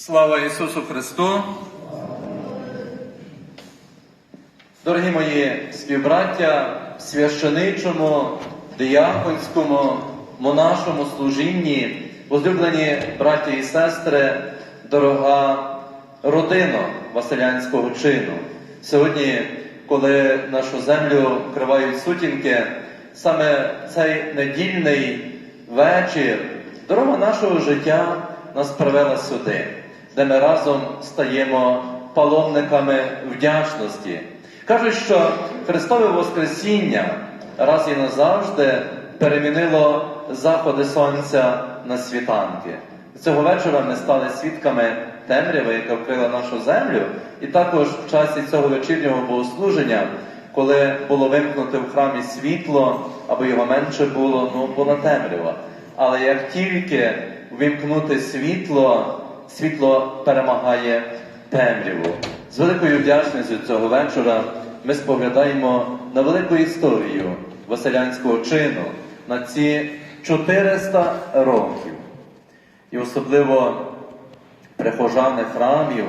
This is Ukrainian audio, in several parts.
Слава Ісусу Христу! Дорогі мої співбраття, священичому, дияконському, монашому служінні, возлюблені браті і сестри, дорога родина Василянського чину. Сьогодні, коли нашу землю вкривають сутінки, саме цей недільний вечір, дорога нашого життя нас привела сюди, де ми разом стаємо паломниками вдячності. Кажуть, що Христове Воскресіння раз і назавжди перемінило заходи сонця на світанки. Цього вечора ми стали свідками темряви, яка вкрила нашу землю, і також в часі цього вечірнього богослуження, коли було вимкнуте в храмі світло, або його менше було, ну була темрява. Але як тільки вимкнути світло, світло перемагає темряву. З великою вдячністю цього вечора ми споглядаємо на велику історію Василянського чину на ці 400 років. І особливо прихожани храмів,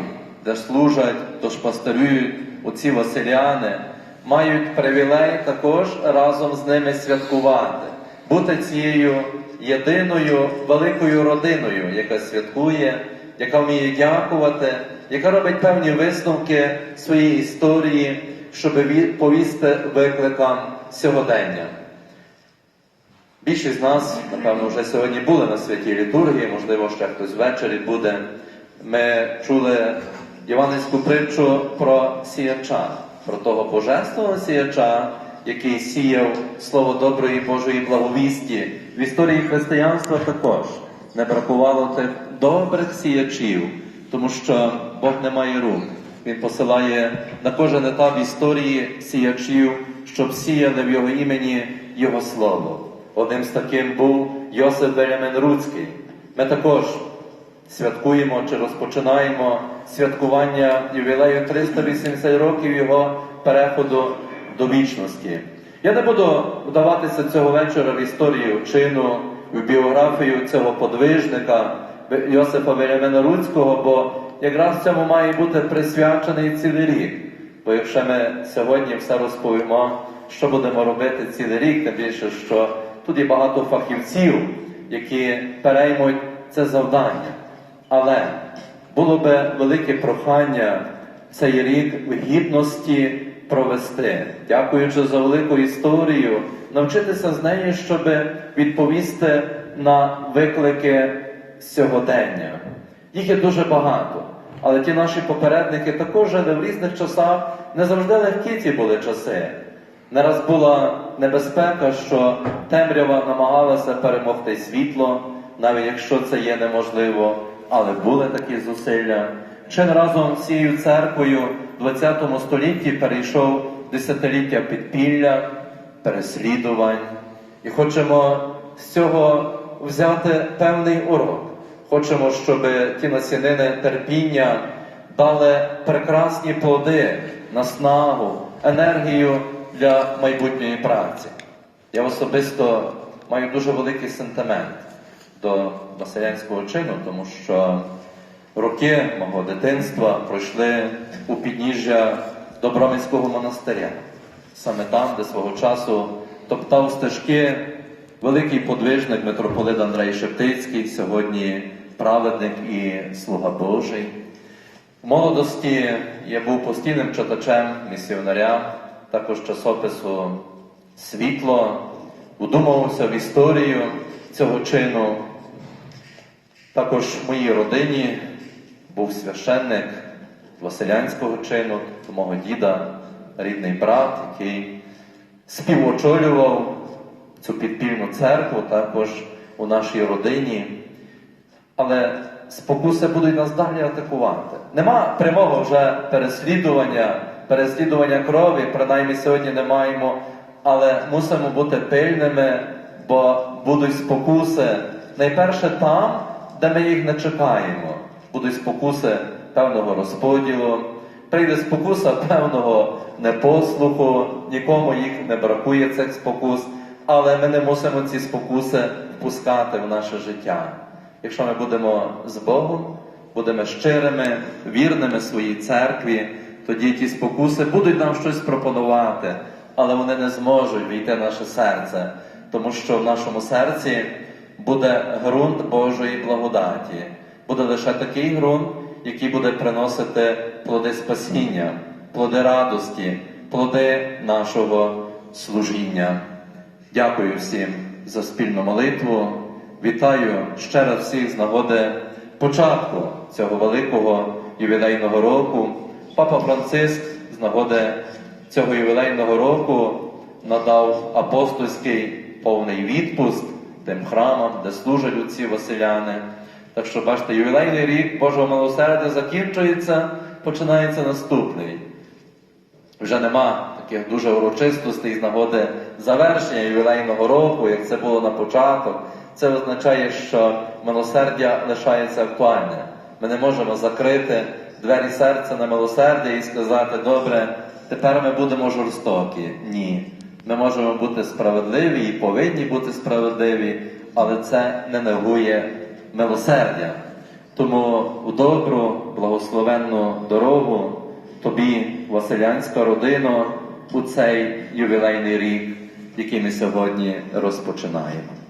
де служать, тож дошпастерюють оці Василяни, мають привілей також разом з ними святкувати, бути цією єдиною великою родиною, яка святкує, яка вміє дякувати, яка робить певні висновки своєї історії, щоб ві- повісти викликам сьогодення. Більшість з нас, напевно, вже сьогодні були на святій літургії, можливо, ще хтось ввечері буде. Ми чули Іванівську притчу про сіяча, про того божественного сіяча, який сіяв слово доброї Божої благовісті. В історії християнства також не бракувало тих добрих сіячів, тому що Бог не має рук. Він посилає на кожен етап історії сіячів, щоб сіяли в його імені Його слово. Одним з таким був Йосип Белямен Руцький. Ми також святкуємо чи розпочинаємо святкування ювілею 380 років його переходу до вічності. Я не буду вдаватися цього вечора в історію чину, в біографію цього подвижника Йосипа Вельямена Руцького, бо якраз цьому має бути присвячений цілий рік. Бо якщо ми сьогодні все розповімо, що будемо робити цілий рік, тим більше, що тут є багато фахівців, які переймуть це завдання. Але було би велике прохання цей рік в гідності провести, дякуючи за велику історію, навчитися з неї, щоб відповісти на виклики сьогодення. Їх є дуже багато. Але ті наші попередники також жили в різних часах, не завжди легкі ці були часи. Не раз була небезпека, що темрява намагалася перемогти світло, навіть якщо це є неможливо, але були такі зусилля. Чин разом цією церквою в ХХ столітті перейшов десятиліття підпілля, переслідувань. І хочемо з цього взяти певний урок. Хочемо, щоб ті насінини терпіння дали прекрасні плоди, наснагу, енергію для майбутньої праці. Я особисто маю дуже великий сентимент до Василянського чину, тому що роки мого дитинства пройшли у підніжжя Доброминського монастиря, саме там, де свого часу топтав стежки великий подвижник митрополит Андрей Шептицький, сьогодні праведник і слуга Божий. В молодості я був постійним читачем місіонаря, також часопису Світло, вдумувався в історію цього чину. Також в моїй родині був священник Василянського чину, мого діда, рідний брат, який співочолював цю підпільну церкву також у нашій родині. Але спокуси будуть нас далі атакувати. Нема прямого вже переслідування, переслідування крові, принаймні сьогодні не маємо, але мусимо бути пильними, бо будуть спокуси найперше там, де ми їх не чекаємо. Будуть спокуси певного розподілу, прийде спокуса певного непослуху, нікому їх не бракує цих спокус, але ми не мусимо ці спокуси впускати в наше життя. Якщо ми будемо з Богом, будемо щирими, вірними своїй церкві, тоді ті спокуси будуть нам щось пропонувати, але вони не зможуть війти в наше серце, тому що в нашому серці буде ґрунт Божої благодаті, буде лише такий ґрунт, який буде приносити плоди спасіння, плоди радості, плоди нашого служіння. Дякую всім за спільну молитву. Вітаю ще раз всіх з нагоди початку цього великого ювілейного року. Папа Франциск з нагоди цього ювілейного року надав апостольський повний відпуск тим храмам, де служать отці Василяни. Так що, бачите, ювілейний рік Божого милосердя закінчується, починається наступний. Вже нема таких дуже урочистостей з нагоди завершення ювілейного року, як це було на початок. Це означає, що милосердя лишається актуальне. Ми не можемо закрити двері серця на милосердя і сказати, добре, тепер ми будемо жорстокі. Ні. Ми можемо бути справедливі і повинні бути справедливі, але це не негує милосердя. Тому у добру, благословенну дорогу тобі, Василянська родина, у цей ювілейний рік, який ми сьогодні розпочинаємо.